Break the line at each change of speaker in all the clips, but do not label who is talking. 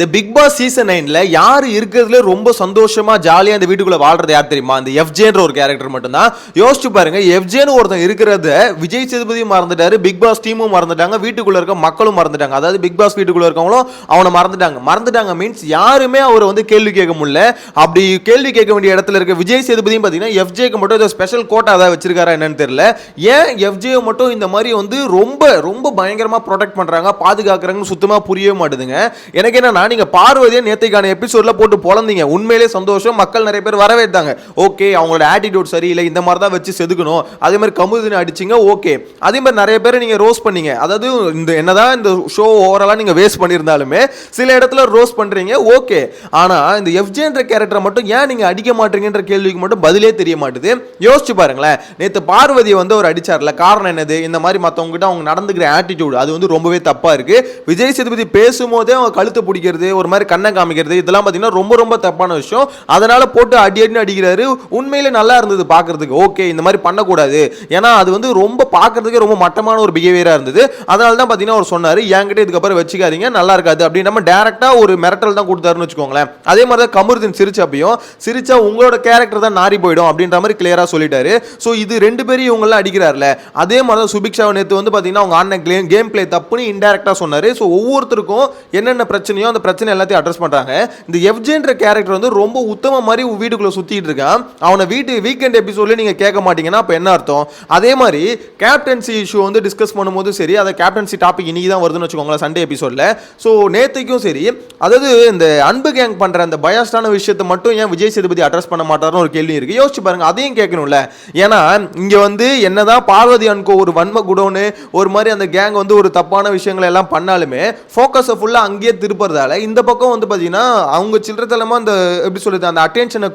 இந்த big Boss season நைன்ல யார் இருக்கிறதுல ரொம்ப சந்தோஷமா ஜாலியா இந்த வீட்டுக்குள்ள வாழ்றது யார் தெரியுமா? இந்த எஃப்ஜேன்ற ஒரு கேரக்டர் மட்டும்தான். யோசிச்சு பாருங்க எஃப்ஜேன்னு ஒருத்தன் இருக்கிறத விஜய் சேதுபதியும் மறந்துட்டாரு பிக் பாஸ் டீமும் மறந்துட்டாங்க வீட்டுக்குள்ள இருக்க மக்களும் மறந்துட்டாங்க. அதாவது பிக் பாஸ் வீட்டுக்குள்ள இருக்கவங்களும் அவனை மறந்துட்டாங்க. மறந்துட்டாங்க மீன்ஸ் யாருமே அவரை வந்து கேள்வி கேட்க முடியல. அப்படி கேள்வி கேட்க வேண்டிய இடத்துல இருக்க விஜய் சேதுபதியும் பார்த்தீங்கன்னா எஃப்ஜேக்கு மட்டும் ஏதோ ஸ்பெஷல் கோட்டா ஏதாவது வச்சிருக்காரா என்னன்னு தெரியல. ஏன் எஃப்ஜே மட்டும் இந்த மாதிரி வந்து ரொம்ப ரொம்ப பயங்கரமா ப்ரொடெக்ட் பண்றாங்க பாதுகாக்கிறாங்கன்னு சுத்தமா புரியவே மாட்டுதுங்க. எனக்கு என்னன்னா நீங்க பார்வதியை நேத்தைக்கான எபிசோட்ல போட்டு பொழந்தீங்க. உண்மையிலே சந்தோஷம். மக்கள் நிறைய பேர் வரவேற்றாங்க. ஓகே அவங்களோட ஆட்டிடியூட் சரியில்லை. இந்த மாதிரி தான் வச்சு செதுக்கணும். அதே மாதிரி கமுதினி அடிச்சிங்க ஓகே. அதே மாதிரி நிறைய பேர் நீங்க ரோஸ் பண்ணீங்க. அதாவது இந்த என்னதான் இந்த ஷோ ஓவராலாக நீங்க வேஸ்ட் பண்ணியிருந்தாலுமே சில இடத்துல ரோஸ் பண்றீங்க ஓகே. ஆனா இந்த எஃப்ஜேன்ற கேரக்டரை மட்டும் ஏன் நீங்க அடிக்க மாட்டீங்கன்ற கேள்விக்கு மட்டும் பதிலே தெரிய மாட்டுது. யோசிச்சு பாருங்களேன். நேற்று பார்வதியை வந்து அவர் அடிச்சார்ல. காரணம் என்னது? இந்த மாதிரி மற்றவங்க கிட்ட அவங்க நடந்துக்கிற ஆட்டிடியூட் அது வந்து ரொம்பவே தப்பா இருக்கு. விஜய் சேதுபதி பேசும்போதே அவங்க கழுத்தை பிடிக்கிறது ஒரு மாதிரி கண்ணை காமிக்கிறது இதெல்லாம் பார்த்தீங்கன்னா ரொம்ப ரொம்ப தப்பான விஷயம். அதனால் போட்டு அடி அடின்னு அடிக்கிறாரு. உண்மையில் நல்லா இருந்தது பார்க்கறதுக்கு. ஓகே இந்த மாதிரி பண்ணக்கூடாது. ஏன்னா அது வந்து ரொம்ப பார்க்கறதுக்கே ரொம்ப மட்டமான ஒரு பிஹேவியராக இருந்தது. அதனால தான் பார்த்தீங்கன்னா அவர் சொன்னார் என்கிட்ட இதுக்கப்புறம் வச்சுக்காதீங்க நல்லா இருக்காது. அப்படின்னு நம்ம டேரெக்டாக ஒரு மிரட்டல் தான் கொடுத்தாருன்னு வச்சுக்கோங்களேன். அதே மாதிரி தான் கமருதீன் சிரிச்சப்பையும் சிரிச்சா உங்களோட கேரக்டர் தான் நாரி போயிடும் அப்படின்ற மாதிரி கிளியராக சொல்லிட்டாரு. ஸோ இது ரெண்டு பேரும் இவங்கெல்லாம் அடிக்கிறார்ல. அதே மாதிரி தான் சுபிக்ஷாவை நேற்று வந்து பார்த்தீங்கன்னா அவங்க அண்ணன் கேம் கேம் பிளே தப்புன்னு இன்டெரக்டாக சொன்னார். ஸோ ஒவ்வொருத்தருக்கும் என்னென்ன பிரச்சனையோ அந்த பிரச்சனை எல்லாத்தையும் அட்ரஸ் பண்ணுறாங்க இந்த எஃப்ஜேன்ற கேரக்டர் வந்து ரொம்ப உத்தம மாதிரி வீட்டுக்குள்ளே சுற்றிட்டு இருக்கான். அவனை வீட்டு வீக்கெண்ட் எபிசோட்ல நீங்கள் கேட்க மாட்டீங்கன்னா அப்போ என்ன அர்த்தம்? அதே மாதிரி கேப்டன்சி இஷ்யூ வந்து டிஸ்கஸ் பண்ணும்போது சரி அதை கேப்டன்சி டாபிக் இன்னைக்கு தான் வருதுன்னு வச்சுக்கோங்களேன் சண்டே எபிசோடில் ஸோ நேற்றுக்கும் சரி அதாவது இந்த அன்பு கேங் பண்ணுற அந்த பயாஸ்டான விஷயத்தை மட்டும் ஏன் விஜய் சேதுபதி அட்ரஸ் பண்ண மாட்டாருன்னு ஒரு கேள்வி இருக்குது யோசிச்சு பாருங்க அதையும் கேட்கணும்ல. ஏன்னா இங்கே வந்து என்னதான் பார்வதி அன்கோ ஒரு வன்ம குடோன்னு ஒரு மாதிரி அந்த கேங் வந்து ஒரு தப்பான விஷயங்களை எல்லாம் பண்ணாலுமே ஃபோக்கஸை ஃபுல்லாக அங்கேயே திருப்புறதால இந்த பக்கம் வந்து பார்த்தீங்கன்னா அவங்க சில்லறத்தனமாக அந்த எப்படி சொல்கிறது அந்த அட்டென்ஷனை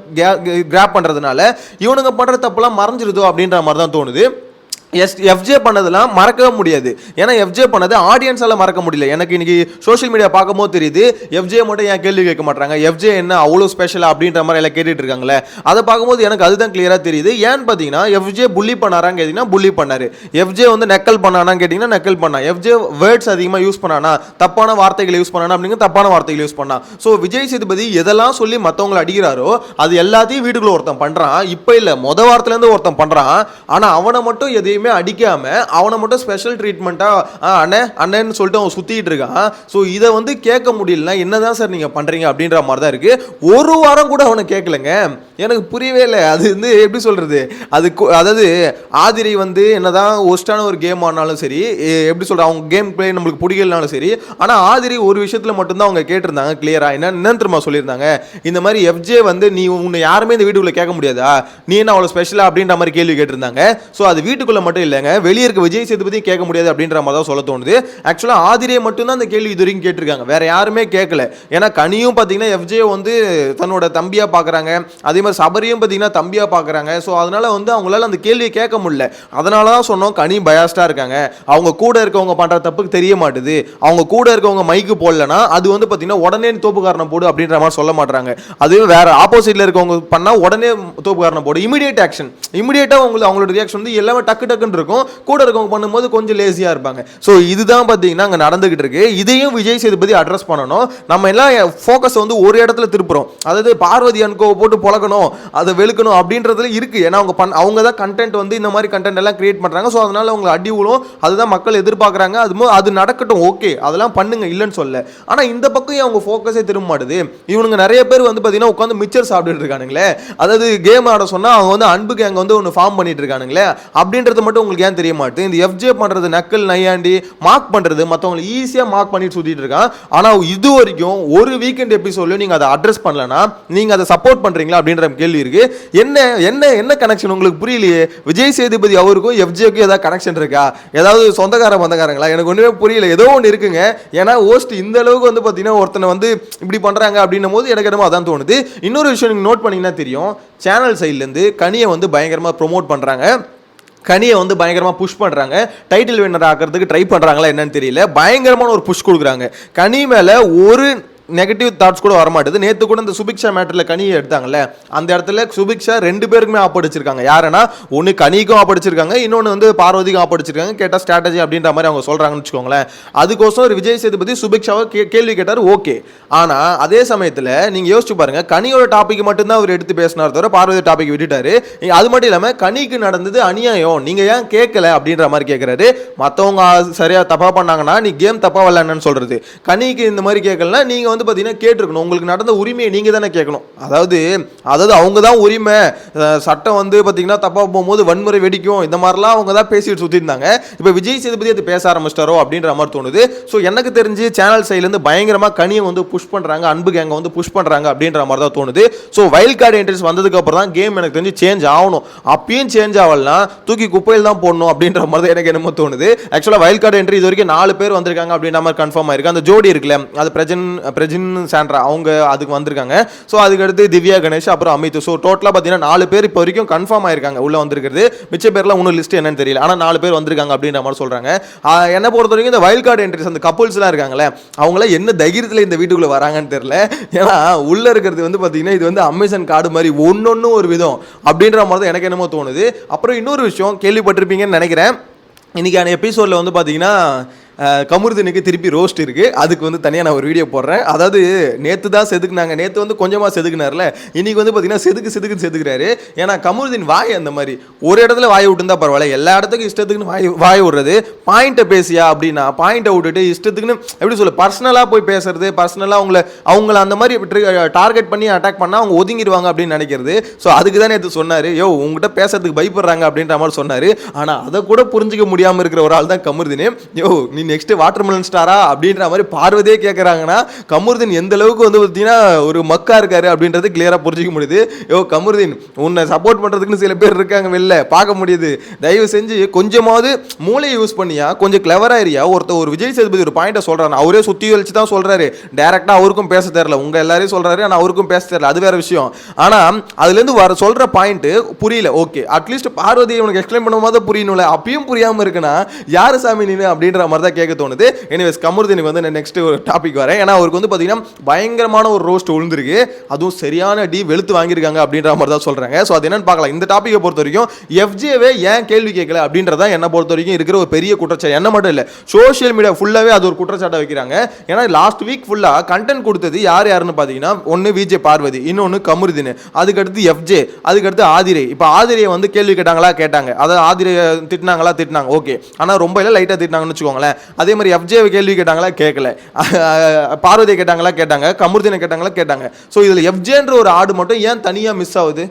கிராப் பண்ணுறதுனால இவனுங்க பண்ணுற தப்புலாம் மறைஞ்சிருதோ அப்படின்ற மாதிரி தான் தோணுது. எஸ் எஃப்ஜே பண்ணதெல்லாம் மறக்கவே முடியாது. ஏன்னா எஃப்ஜே பண்ணது ஆடியன்ஸால் மறக்க முடியல. எனக்கு இன்னைக்கு சோஷியல் மீடியா பார்க்கும்போது தெரியுது எஃப்ஜே மட்டும் ஏன் கேள்வி கேட்க மாட்டாங்க எஃப்ஜே என்ன அவ்வளோ ஸ்பெஷலாக அப்படின்ற மாதிரி எல்லாம் கேட்டுட்டு இருக்காங்களே அதை பார்க்கும்போது எனக்கு அதுதான் கிளியராக தெரியுது. ஏன்னு பார்த்தீங்கன்னா எஃப்ஜே புள்ளி பண்ணாரான்னு கேட்டிங்கன்னா புள்ளி பண்ணார். எஃப்ஜே வந்து நெக்கல் பண்ணானான்னு கேட்டிங்கன்னா நக்கல் பண்ணா. எஃப்ஜே வேர்ட்ஸ் அதிகமாக யூஸ் பண்ணானா? தப்பான வார்த்தைகளை யூஸ் பண்ணானா அப்படிங்க தப்பான வார்த்தைகளை யூஸ் பண்ணா. ஸோ விஜய் சேதுபதி எதெல்லாம் சொல்லி மற்றவங்களை அடிக்கிறாரோ அது எல்லாத்தையும் வீட்டுக்குள்ளே ஒருத்தன் பண்ணுறான் இப்போ இல்லை மொதல் வாரத்துலேருந்து ஒருத்தன் பண்ணுறான் ஆனால் அவனை மட்டும் எதையுமே அடிக்காமல் அவனை மட்டும் ஸ்பெஷல் ட்ரீட்மெண்ட்டாக அண்ணே அண்ணன்னு சொல்லிட்டு அவன் சுற்றிக்கிட்டு இருக்கான். ஸோ இதை வந்து கேட்க முடியலனா என்னதான் சார் நீங்கள் பண்ணுறீங்க அப்படின்ற மாதிரி தான் இருக்குது ஒரு வாரம் கூட அவனை கேட்கலங்க. எனக்கு புரியவே இல்லை. அது வந்து எப்படி சொல்கிறது அது அதாவது ஆதிரை வந்து என்னதான் ஒஸ்டான ஒரு கேம் ஆனாலும் சரி எப்படி சொல்கிற அவங்க கேம் பிளே நம்மளுக்கு பிடிக்கலனாலும் சரி ஆனால் ஆதிரி ஒரு விஷயத்தில் மட்டும்தான் அவங்க கேட்டிருந்தாங்க கிளியராக என்ன என்னன்னு தெரியுமா சொல்லியிருந்தாங்க? இந்த மாதிரி எஃப்ஜே வந்து நீ உன்னை யாருமே இந்த வீட்டுக்குள்ளே கேட்க முடியாதா? நீ என்ன அவ்வளோ ஸ்பெஷலாக அப்படின்ற மாதிரி கேள்வி கேட்டிருந்தாங்க. ஸோ அது வீட்டுக்குள்ளே மட்டும் இல்லைங்க. வெளியே இருக்க விஜய் சேதுபதியும் கேட்க முடியாது அப்படின்ற மாதிரி தான் சொல்ல தோணுது. ஆக்சுவலாக ஆதிரியை மட்டும்தான் அந்த கேள்வி இது வரைக்கும் கேட்டிருக்காங்க. வேற யாருமே கேட்கல. ஏன்னா கனியும் பார்த்தீங்கன்னா எஃப்ஜே வந்து தன்னோட தம்பியாக பார்க்குறாங்க. அதே மாதிரி சபரியும் பார்த்தீங்கன்னா தம்பியாக பார்க்குறாங்க. ஸோ அதனால வந்து அவங்களால அந்த கேள்வியை கேட்க முடியல. அதனால தான் சொன்னோம் கனி பயாஸ்டாக இருக்காங்க. அவங்க கூட இருக்கவங்க பண்ணுற தப்புக்கு தெரிய மாட்டுது. அவங்க கூட இருக்கவங்க மைக்கு போடலனா அது வந்து பார்த்தீங்கன்னா உடனே நீ தோப்புக்காரனை போடு அப்படின்ற மாதிரி சொல்ல மாட்டாங்க அதுவே வேற ஆப்போசிட்ல இருக்கவங்க பண்ணா உடனே தோப்புக்காரனை போடு. இமிடியேட் ஆக்ஷன் இமிடியேட்டாக உங்களுக்கு அவங்களோட ரியாக்ஷன் வந்து எல்லாமே டக்கு டக்குன்னு இருக்கும். கூட இருக்கவங்க பண்ணும்போது கொஞ்சம் லேசியா இருப்பாங்க. ஸோ இதுதான் பார்த்தீங்கன்னா அங்கே நடந்துகிட்டு இருக்கு. இதையும் விஜய் சேதுபதி அட்ரஸ் பண்ணணும். நம்ம எல்லாம் ஃபோக்கஸ் வந்து ஒரு இடத்துல திருப்புறோம். அதாவது பார்வதி அன்கோ போட்டு பொழக்கணும் அதை வெளுக்கணும் அப்படின்றதுல இருக்கு. ஏன்னா அவங்க பண் அவங்க தான் கண்டென்ட் வந்து இந்த மாதிரி கண்டென்ட் எல்லாம் கிரியேட் பண்றாங்க. ஸோ அதனால அவங்க அடி விழும் அதுதான் மக்கள் எதிர்பார்க்குறாங்க. அது அது நடக்கட்டும் ஓகே அதெல்லாம் பண்ணுங்க இல்லைன்னு சொல்ல ஆனால் இந்த பக்கம் அவங்க ஃபோக்கஸே திரும்ப மாட்டுது? இவனுங்க நிறைய பேர் வந்து பார்த்தீங்கன்னா உட்காந்து மிச்சர் சாப்பிட்டுட்டு இருக்கானுங்களே. அதாவது கேம் ஆட சொன்னால் அவங்க வந்து அன்பு கேங் வந்து ஒன்று ஃபார்ம் பண்ணிட்டு இருக்கானுங்களே. அப்படின்றது மட்டும் உங்களுக்கு ஏன் தெரிய மாட்டேது? இந்த எஃப்ஜே பண்ணுறது நக்கல் நையாண்டி மார்க் பண்ணுறது மற்றவங்களை ஈஸியாக மார்க் பண்ணிட்டு சுற்றிட்டு இருக்கான். ஆனால் இது வரைக்கும் ஒரு வீக்கெண்ட் எபிசோட்லையும் நீங்கள் அதை அட்ரஸ் பண்ணலன்னா நீங்கள் அதை சப்போர்ட் பண்ணுறீங்களா அப்படின்ற கேள்வி இருக்குது என்ன என்ன என்ன கனெக்ஷன் உங்களுக்கு புரியலையே? விஜய் சேதுபதி அவருக்கும் எஃப்ஜேக்கும் ஏதாவது கனெக்ஷன் இருக்கா? ஏதாவது சொந்தக்கார பந்தக்காரங்களா? எனக்கு ஒன்றுமே புரியல. ஏதோ ஒன்று இருக்குங்க. ஏன்னா ஹோஸ்ட் இந்த அளவுக்கு வந்து பார்த்தீங்கன்னா ஒருத்தனை வந்து இப்படி பண்ணுறாங்க அப்படின்னும் போது எனக்கு என்னமோ அதான் தோணுது. இன்னொரு விஷயம் நீங்கள் நோட் பண்ணிங்கன்னா தெரியும். சேனல் சைட்லேருந்து கனியை வந்து பயங்கரமாக ப்ரோமோட் பண்ணுறாங்க கனியை வந்து பயங்கரமாக புஷ் பண்ணுறாங்க டைட்டில் வின்னர் ஆக்கிறதுக்கு ட்ரை பண்ணுறாங்களா என்னன்னு தெரியல. பயங்கரமான ஒரு புஷ் கொடுக்குறாங்க. கனி மேலே ஒரு நெகட்டிவ் தாட்ஸ் கூட வரமாட்டேது. நேற்று கூட இந்த சுபிக்ஷா மேட்டரில் கனியை எடுத்தாங்கல்ல அந்த இடத்துல சுபிக்ஷா ரெண்டு பேருக்குமே ஆப்படிச்சிருக்காங்க யாருன்னா ஒன்று கனிக்கும் ஆப்படிச்சிருக்காங்க இன்னொன்று வந்து பார்வதிக்கும் ஆப்படிச்சிருக்காங்க கேட்டால் ஸ்ட்ராட்டஜி அப்படின்ற மாதிரி அவங்க சொல்கிறாங்கன்னு வச்சுக்கோங்களேன். அதுக்கோசம் ஒரு விஜய் சேதுபதி சுபிக்ஷாவை கே கேள்வி கேட்டார் ஓகே. ஆனால் அதே சமயத்தில் நீங்கள் யோசிச்சு பாருங்க கனியோட டாபிக் மட்டும்தான் அவர் எடுத்து பேசினார் தவிர பார்வதி டாபிக் விட்டுட்டாரு. அது மட்டும் இல்லாமல் கனிக்கு நடந்தது அநியாயம். நீங்கள் ஏன் கேட்கல அப்படின்ற மாதிரி கேட்குறாரு மற்றவங்க சரியாக தப்பாக பண்ணாங்கன்னா நீ கேம் தப்பாக விளையாடணும்னு சொல்கிறது கனிக்கு இந்த மாதிரி கேட்கலனா நீங்கள் வந்து பார்த்தீங்கன்னா கேட்டிருக்கணும். உங்களுக்கு நடந்த உரிமையை நீங்கள் தானே கேட்கணும். அதாவது அதாவது அவங்க தான் உரிமை. சட்டம் வந்து பார்த்தீங்கன்னா தப்பாக போகும்போது வன்முறை வெடிக்கும். இந்த மாதிரிலாம் அவங்க தான் பேசிட்டு சுற்றிருந்தாங்க இப்போ விஜய் சேதுபதி அது பேச ஆரம்பிச்சிட்டாரோ அப்படின்ற மாதிரி தோணுது. ஸோ எனக்கு தெரிஞ்சு சேனல் சைட்லேருந்து பயங்கரமாக கனியை வந்து புஷ் பண்ணுறாங்க அன்பு கேங்கை வந்து புஷ் பண்ணுறாங்க அப்படின்ற மாதிரி தான் தோணுது. ஸோ வைல்ட் கார்டு என்ட்ரிஸ் வந்ததுக்கு அப்புறம் தான் கேம் எனக்கு தெரிஞ்சு சேஞ்ச் ஆகணும். அப்பயும் சேஞ்ச் ஆகலனா தூக்கி குப்பையில் தான் போடணும் அப்படின்ற மாதிரி தான் எனக்கு என்னமோ தோணுது. ஆக்சுவலாக வைல்ட் கார்டு என்ட்ரி இது வரைக்கும் நாலு பேர் வந்திருக்காங்க அப்படின்ற மாதிரி கன்ஃபார்ம் ஆயிருக்கு. அந்த ஜோடி இருக்குல்ல அது பிரஜன் ரெஜின் சாண்ட்ரா அவங்க அதுக்கு வந்திருக்காங்க. ஸோ அதுக்கு அடுத்து திவ்யா கணேஷ் அப்புறம் அமித். ஸோ டோட்டலாக பார்த்தீங்கன்னா நாலு பேர் இப்போ வரைக்கும் கன்ஃபார்ம் ஆயிருக்காங்க உள்ள வந்திருக்கிறது. மிச்ச பேர்லாம் இன்னும் லிஸ்ட் என்னன்னு தெரியல. ஆனால் நாலு பேர் வந்திருக்காங்க அப்படின்ற மாதிரி சொல்கிறாங்க என்னை என்ன பொறுத்த வரைக்கும் இந்த வைல்ட் கார்டு என்ட்ரிஸ் அந்த கப்புள்ஸ்லாம் இருக்காங்களே அவங்களாம் என்ன தைரியத்தில் இந்த வீட்டுக்குள்ளே வராங்கன்னு தெரியல. ஏன்னா உள்ள இருக்கிறது வந்து பார்த்தீங்கன்னா இது வந்து அமேசான் கார்டு மாதிரி ஒன்று ஒரு விதம் அப்படின்ற மாதிரி தான் எனக்கு என்னமோ தோணுது. அப்புறம் இன்னொரு விஷயம் கேள்விப்பட்டிருப்பீங்கன்னு நினைக்கிறேன். இன்றைக்கான எபிசோடில் வந்து பார்த்தீங்கன்னா கமுருதனுக்கு திருப்பி ரோஸ்ட் இருக்குது அதுக்கு வந்து தனியாக நான் ஒரு வீடியோ போடுறேன். அதாவது நேற்று தான் செதுக்குனாங்க. நேற்று வந்து கொஞ்சமாக செதுக்குனார்ல. இன்றைக்கி வந்து பார்த்தீங்கன்னா செதுக்கு செதுக்கு செதுக்குறாரு. ஏன்னா கமருதீன் வாய் அந்த மாதிரி ஒரு இடத்துல வாய் விட்டுருந்தா பரவாயில்ல. எல்லா இடத்துக்கும் இஷ்டத்துக்குன்னு வாய் வாய் விடுறது. பாயிண்ட்டை பேசியா அப்படின்னா பாயிண்ட்டை விட்டுட்டு இஷ்டத்துக்குன்னு எப்படி சொல்ல பர்சனலாக போய் பேசுறது பர்சனலாக அவங்கள அவங்கள அந்த மாதிரி டார்கெட் பண்ணி அட்டாக் பண்ணால் அவங்க ஒதுங்கிடுவாங்க அப்படின்னு நினைக்கிறது. ஸோ அதுக்கு தான் நேற்று சொன்னார். யோ உங்ககிட்ட பேசுறதுக்கு பயப்படுறாங்க அப்படின்ற மாதிரி சொன்னார். ஆனால் அதை கூட புரிஞ்சுக்க முடியாமல் இருக்கிற ஒரு ஆள் தான் கமருதீன். யோ நீ நெக்ஸ்ட் வாட்டர்மெலன் ஸ்டாரா அப்படின்ற மாதிரி பார்வதியே கேட்குறாங்கன்னா கமருதீன் எந்த அளவுக்கு வந்து பார்த்தீங்கன்னா ஒரு மக்கா இருக்காரு அப்படின்றது கிளியராக புரிஞ்சிக்க முடியுது. யோ கமருதீன் உன்னை சப்போர்ட் பண்ணுறதுக்குன்னு சில பேர் இருக்காங்க வெளில பார்க்க முடியுது. தயவு செஞ்சு கொஞ்சமாவது மூளையை யூஸ் பண்ணியா கொஞ்சம் கிளவராக இருக்கியா? ஒருத்தர் ஒரு விஜய் சேதுபதி ஒரு பாயிண்ட்டை சொல்கிறாரு அவரே சுற்றி வச்சு தான் சொல்கிறாரு டேரெக்டாக அவருக்கும் பேச தெரில உங்கள் எல்லாரையும் சொல்கிறாரு ஆனால் அவருக்கும் பேச தெரில அது வேற விஷயம். ஆனால் அதுலேருந்து வர சொல்கிற பாயிண்ட்டு புரியல. ஓகே அட்லீஸ்ட் பார்வதி உனக்கு எக்ஸ்பிளைன் பண்ணும்போது புரியணும்ல. அப்பயும் புரியாமல் இருக்குன்னா யார் சாமி நீனு அப்படின்ற மாதிரி தான் கேட்க தோணுது. எனிவேஸ் கமருதீனுக்கு வந்து நான் நெக்ஸ்ட் ஒரு டாபிக் வரேன். ஏன்னா அவருக்கு வந்து பார்த்தீங்கன்னா பயங்கரமான ஒரு ரோஸ்ட் விழுந்திருக்கு. அதுவும் சரியான டி வெளுத்து வாங்கியிருக்காங்க அப்படின்ற மாதிரி தான் சொல்கிறாங்க ஸோ அது என்னன்னு பார்க்கலாம். இந்த டாப்பிக்கை பொறுத்த வரைக்கும் எஃப்ஜேவே ஏன் கேள்வி கேட்கல அப்படின்றதான் என்னை பொறுத்த வரைக்கும் இருக்கிற ஒரு பெரிய குற்றச்சாட்டு. என்ன மட்டும் இல்லை சோஷியல் மீடியா ஃபுல்லாகவே அது ஒரு குற்றச்சாட்டை வைக்கிறாங்க. ஏன்னா லாஸ்ட் வீக் ஃபுல்லாக கண்டென்ட் கொடுத்தது யார் யாருன்னு பார்த்தீங்கன்னா ஒன்று விஜே பார்வதி இன்னொன்று கமருதீன் அதுக்கடுத்து எஃப்ஜே அதுக்கடுத்து ஆதிரை. இப்போ ஆதிரையை வந்து கேள்வி கேட்டாங்களா? கேட்டாங்க. அதாவது ஆதிரையை திட்டினாங்களா? திட்டினாங்க. ஓகே ஆனால் ரொம்ப இல்லை லைட்டாக திட்டினாங்கன்னு வச்சுக்கோங்களேன். அதே மாதிரி எஃப்ஜேவை கேள்வி கேட்டாங்களா? கேட்கல பார்வதியை கேட்டாங்களா? கேட்டாங்க. கமுர்தினை கேட்டாங்களா? கேட்டாங்க. ஸோ இதில் எஃப்ஜேன்ற ஒரு ஆடு மட்டும் ஏன் தனியாக மிஸ் ஆகுது?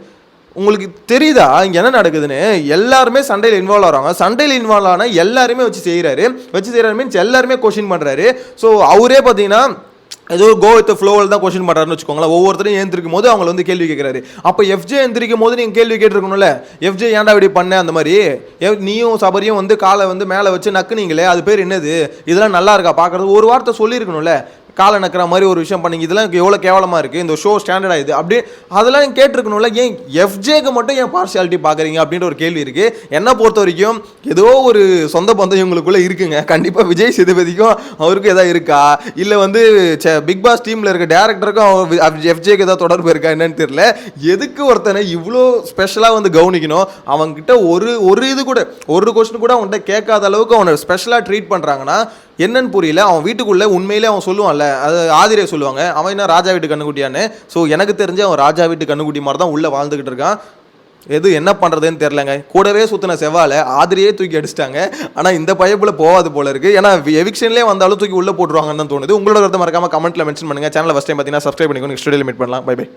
உங்களுக்கு தெரியுதா? இங்கே என்ன நடக்குதுன்னு? எல்லாருமே சண்டையில் இன்வால்வ் ஆகிறாங்க. சண்டையில் இன்வால்வ் ஆனால் எல்லாருமே வச்சு செய்கிறாரு வச்சு செய்கிறாரு மீன்ஸ் எல்லாருமே கொஷின் பண்ணுறாரு ஸோ அவரே பார்த்தீங்கன்னா ஏதோ கோ வித் ஃப்ளோவில் தான் கொஸ்டின் பண்ணுறாருன்னு வச்சுக்கோங்களேன். ஒவ்வொருத்தரும் ஏந்திருக்கும் போது அவங்க வந்து கேள்வி கேட்குறாரு. அப்போ எஃப்ஜே எந்திரிக்கும் போது நீங்கள் கேள்வி கேட்டிருக்கணும்ல? எஃப்ஜே ஏன்டா இப்படி பண்ண? அந்த மாதிரி. நீயும் சபரியும் வந்து காலை வந்து மேலே வச்சு நக்குனீங்களே? அது பேர் என்னது? இதெல்லாம் நல்லா இருக்கா? பார்க்குறது ஒரு வார்த்தை சொல்லியிருக்கணும்ல. காலை நக்கிற மாதிரி ஒரு விஷயம் பண்ணிங்க. இதெல்லாம் எவ்வளோ கேவலமாக இருக்குது இந்த ஷோ ஸ்டாண்டர்ட் ஆகுது அப்படி அதெல்லாம் கேட்டிருக்கணும்ல. ஏன் எஃப்ஜேக்கு மட்டும் ஏன் பார்ஷியாலிட்டி பார்க்குறீங்க? அப்படின்ற ஒரு கேள்வி இருக்குது என்னை பொறுத்த வரைக்கும் ஏதோ ஒரு சொந்த பந்தம் இவங்களுக்குள்ளே இருக்குங்க. கண்டிப்பாக விஜய் சேதுபதிக்கும் அவருக்கும் எதாவது இருக்கா? இல்லை வந்து பிக் பாஸ் டீமில் இருக்க டேரக்டருக்கும் எஃப்ஜேக்கு ஏதாவது தொடர்பு இருக்கா என்னன்னு தெரியல. எதுக்கு ஒருத்தனை இவ்வளோ ஸ்பெஷலாக வந்து கவனிக்கணும்? அவன்கிட்ட ஒரு ஒரு இது கூட ஒரு கொஸ்டின் கூட அவன்கிட்ட கேட்காத அளவுக்கு அவனை ஸ்பெஷலாக ட்ரீட் பண்ணுறாங்கன்னா என்னன்னு புரியல. அவன் வீட்டுக்குள்ளே உண்மையிலே அவன் சொல்லுவான்ல அது ஆதிரியை சொல்லுவாங்க. அவன் என்ன ராஜா வீட்டு கண்ணுக்குட்டியான்னு? ஸோ எனக்கு தெரிஞ்சு அவன் ராஜா வீட்டு கண்ணுக்குட்டி மாதிரி தான் உள்ளே வாழ்ந்துக்கிட்டு இருக்கான். எது என்ன பண்ணுறதுன்னு தெரிலங்க கூடவே சுற்றின செவ்வாலை ஆதிரியே தூக்கி அடிச்சிட்டாங்க. ஆனால் இந்த பயப்பில் போகாது போல இருக்குது ஏன்னா எவிக்ஷன்லேயே வந்தாலும் தூக்கி உள்ளே போட்டுருவாங்கன்னு தான் தோணுது. உங்களோட கருத்தை மறக்காமல் கமெண்ட்டில் மென்ஷன் பண்ணுங்க. சேனலை ஃபஸ்ட் டைம் பார்த்தீங்கன்னா சப்ஸ்கிரைப் பண்ணிக்கணும் நெக்ஸ்ட் மீட் பண்ணலாம். Bye bye